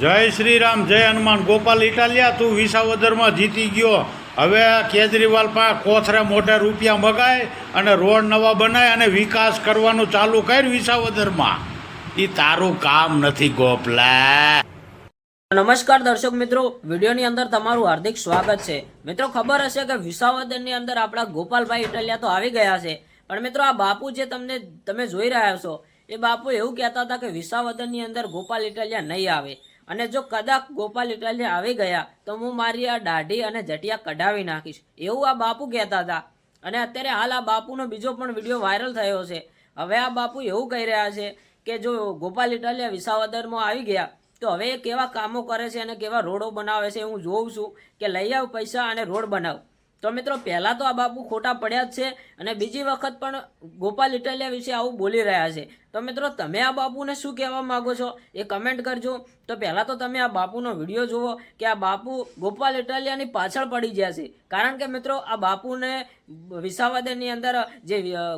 જય શ્રી રામ જય હનુમાન. ગોપાલ, ઇટાલિયા, તું વિસાવદરમાં જીતી ગયો. હવે કેજરીવાલ પાસે કોથરે મોઢે રૂપિયા મગાય અને રોડ નવા બનાય અને વિકાસ કરવાનું ચાલુ કર વિસાવદરમાં. એ તારું કામ નથી, ગોપલા. નમસ્કાર દર્શક મિત્રો. વિડીયોની અંદર તમારું હાર્દિક સ્વાગત છે. મિત્રો, ખબર હશે કે વિસાવદરની અંદર આપણા ગોપાલભાઈ ઇટલિયા તો આવી ગયા છે. પણ મિત્રો, આ બાપુ જે તમને, તમે જોઈ રહ્યા છો, એ બાપુ એવું કહેતા હતા કે વિસાવદરની અંદર ગોપાલ ઇટલિયા નહીં આવે. અને જો કદાચ ગોપાલ ઇટાલિયા આવી ગયા, તો હું મારી આ દાઢી અને જટિયા કઢાવી નાખીશ. એવું આ બાપુ કહેતા હતા. અને અત્યારે હાલ આ બાપુનો બીજો પણ વીડિયો વાયરલ થયો છે. હવે આ બાપુ એવું કહી રહ્યા છે કે જો ગોપાલ ઇટાલિયા વિસાવદરમાં આવી ગયા, તો હવે એ કેવા કામો કરે છે અને કેવા રોડો બનાવે છે હું જોઉં છું કે લઈ આવ પૈસા અને રોડ બનાવ. તો મિત્રો, પહેલાં તો આ બાપુ ખોટા પડ્યા જ છે અને બીજી વખત પણ ગોપાલ ઇટાલિયા વિશે આવું બોલી રહ્યા છે. તો મિત્રો, તમે આ બાપુને શું કહેવા માગો છો એ કમેન્ટ કરજો. તો પહેલાં તો તમે આ બાપુનો વીડિયો જુઓ કે આ બાપુ ગોપાલ ઇટાલિયાની પાછળ પડી ગયા છે. કારણ કે મિત્રો, આ બાપુને વિસાવદરની અંદર જે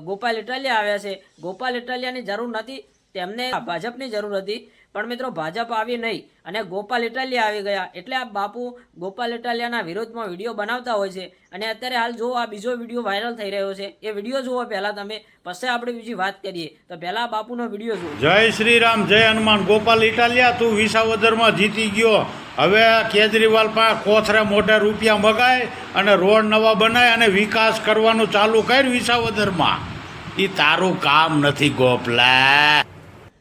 ગોપાલ ઇટાલિયા આવ્યા છે, ગોપાલ ઇટાલિયાની જરૂર નથી. તેમને ભાજપની જરૂર હતી. પણ મિત્રો, ભાજપ આવી નહીં અને ગોપાલ ઇટાલિયા આવી ગયા. એટલે આ બાપુ ગોપાલ ઇટાલિયાના વિરોધમાં વીડિયો બનાવતા હોય છે. અને અત્યારે હાલ જો આ બીજો વીડિયો વાયરલ થઈ રહ્યો છે, એ વીડિયો જુઓ પહેલાં તમે. પછી આપણે બીજી વાત કરીએ. તો પહેલાં બાપુનો વીડિયો જુઓ. જય શ્રી રામ જય હનુમાન. ગોપાલ ઇટાલિયા, તું વિસાવદરમાં જીતી ગયો. હવે કેજરીવાલ પાસે કોથરે મોઢે રૂપિયા મગાય અને રોડ નવા બનાય અને વિકાસ કરવાનું ચાલુ કર વિસાવદરમાં. એ તારું કામ નથી ગોપલા.